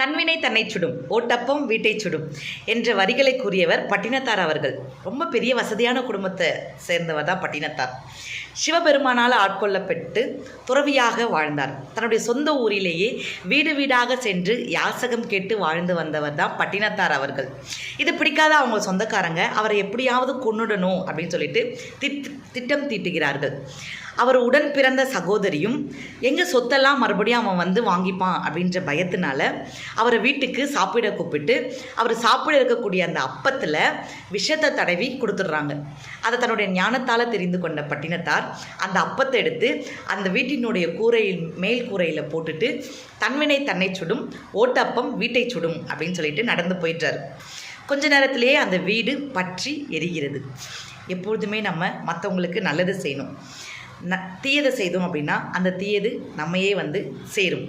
தன்வினை தன்னை சுடும் ஓட்டப்பம் வீட்டை சுடும் என்ற வரிகளை கூறியவர் பட்டினத்தார் அவர்கள். ரொம்ப பெரிய வசதியான குடும்பத்தை சேர்ந்தவர் தான் பட்டினத்தார். சிவபெருமானால் ஆட்கொள்ளப்பட்டு துறவியாக வாழ்ந்தார். தன்னுடைய சொந்த ஊரிலேயே வீடு வீடாக சென்று யாசகம் கேட்டு வாழ்ந்து வந்தவர் தான் பட்டினத்தார் அவர்கள். இது பிடிக்காத அவங்க சொந்தக்காரங்க அவரை எப்படியாவது கொன்னுடணும் அப்படின்னு சொல்லிட்டு திட் திட்டம் தீட்டுகிறார்கள். அவர் உடன் பிறந்த சகோதரியும் எங்கள் சொத்தெல்லாம் மறுபடியும் அவன் வந்து வாங்கிப்பான் அப்படின்ற பயத்தினால அவரை வீட்டுக்கு சாப்பிட கூப்பிட்டு அவர் சாப்பிட இருக்கக்கூடிய அந்த அப்பத்தில் விஷத்தை தடவி கொடுத்துட்றாங்க. அதை தன்னுடைய ஞானத்தால் தெரிந்து கொண்ட பட்டினத்தார் அந்த அப்பத்தை எடுத்து அந்த வீட்டினுடைய கூரையில் மேல் கூரையில் போட்டுட்டு தன்வினை தன்னை சுடும் ஓட்டப்பம் வீட்டை சுடும் அப்படின்னு சொல்லிட்டு நடந்து போயிட்டார் கொஞ்ச நேரத்திலேயே அந்த வீடு பற்றி எரிகிறது. எப்பொழுதுமே நம்ம மற்றவங்களுக்கு நல்லது செய்யணும். ந தீயதை செய்தோம் அப்படின்னா அந்த தீயது நம்மையே வந்து சேரும்.